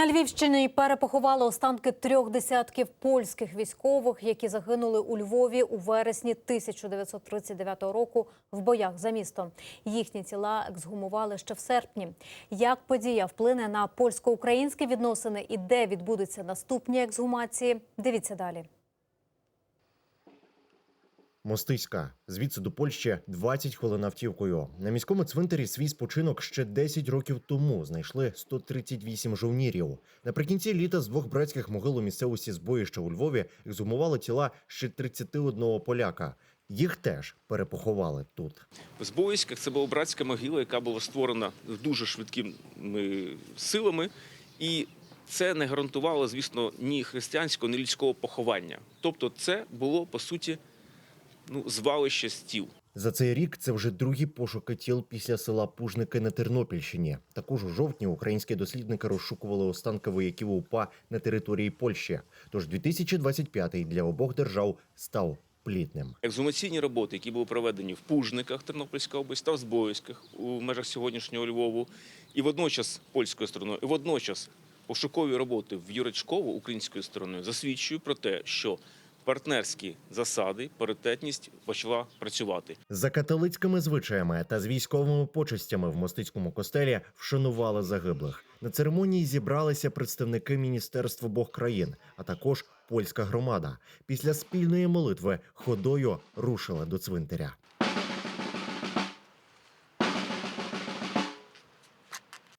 На Львівщині перепоховали останки трьох десятків польських військових, які загинули у Львові у вересні 1939 року в боях за місто. Їхні тіла ексгумували ще в серпні. Як подія вплине на польсько-українські відносини і де відбудуться наступні ексгумації? Дивіться далі. Мостиська. Звідси до Польщі 20 хвилин автівкою. На міському цвинтарі свій спочинок ще 10 років тому знайшли 138 жовнірів. Наприкінці літа з двох братських могил у місцевості збоїща у Львові ексгумували тіла ще 31 поляка. Їх теж перепоховали тут. В Збоїськах це була братська могила, яка була створена дуже швидкими силами, і це не гарантувало, звісно, ні християнського, ні людського поховання. Тобто, це було по суті ну, звалище стіл. За цей рік це вже другі пошуки тіл після села Пужники на Тернопільщині. Також у жовтні українські дослідники розшукували останки вояків УПА на території Польщі. Тож 2025 для обох держав став плідним. Ексгумаційні роботи, які були проведені в Пужниках Тернопільська область та в Збоїськах у межах сьогоднішнього Львову, і водночас польською стороною, і водночас пошукові роботи в Юречково українською стороною засвідчують про те, що партнерські засади, паритетність почала працювати. За католицькими звичаями та з військовими почестями в мостицькому костелі вшанували загиблих. На церемонії зібралися представники міністерств обох країн, а також польська громада. Після спільної молитви ходою рушила до цвинтаря.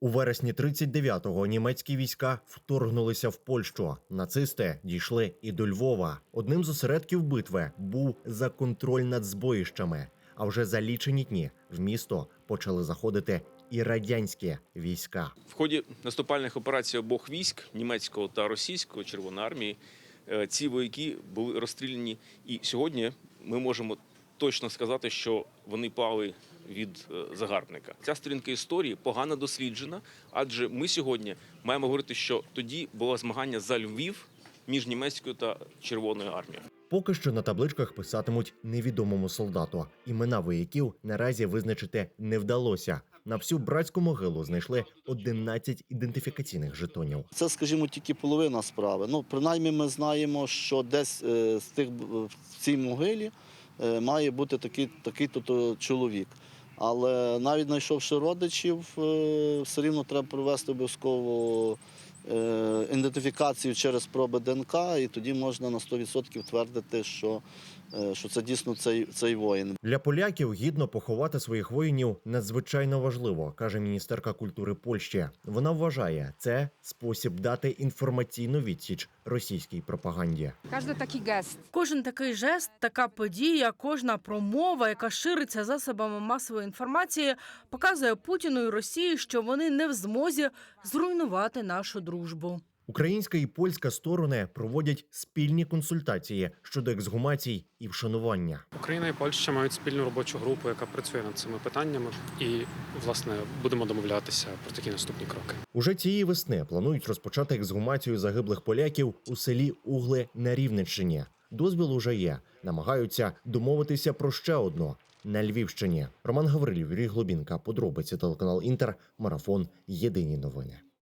У вересні 39-го німецькі війська вторгнулися в Польщу. Нацисти дійшли і до Львова. Одним з осередків битви був за контроль над збоїщами. А вже за лічені дні в місто почали заходити і радянські війська. В ході наступальних операцій обох військ німецького та російського Червоної армії е, ці вояки були розстріляні. І сьогодні ми можемо точно сказати, що вони пали від е, загарбника. Ця сторінка історії погано досліджена, адже ми сьогодні маємо говорити, що тоді було змагання за Львів між німецькою та Червоною армією. Поки що на табличках писатимуть невідомому солдату. Імена вояків наразі визначити не вдалося. На всю братську могилу знайшли 11 ідентифікаційних жетонів. Це, скажімо, тільки половина справи. Ну, принаймні, ми знаємо, що десь е, з тих в цій могилі е, має бути такий, такий то чоловік. Але навіть знайшовши родичів, е, все рівно треба провести обов'язково ідентифікацію через проби ДНК, і тоді можна на 100% твердити, що, е, що це дійсно цей, цей воїн. Для поляків гідно поховати своїх воїнів надзвичайно важливо, каже міністерка культури Польщі. Вона вважає це спосіб дати інформаційну відсіч російській пропаганді. Każdy taki gest Кожен такий жест, така подія, кожна промова, яка шириться засобами масової інформації, показує Путіну і Росії, що вони не в змозі зруйнувати нашу дружбу. Українська і польська сторони проводять спільні консультації щодо ексгумацій і вшанування. Україна і Польща мають спільну робочу групу, яка працює над цими питаннями, і власне будемо домовлятися про такі наступні кроки. Уже цієї весни планують розпочати ексгумацію загиблих поляків у селі Угли на Рівненщині. Дозвіл уже є. Намагаються домовитися про ще одну на Львівщині. Роман Гаврилів, Юрій Глобінка. Подробиці телеканал Інтер. Марафон. Єдині новини.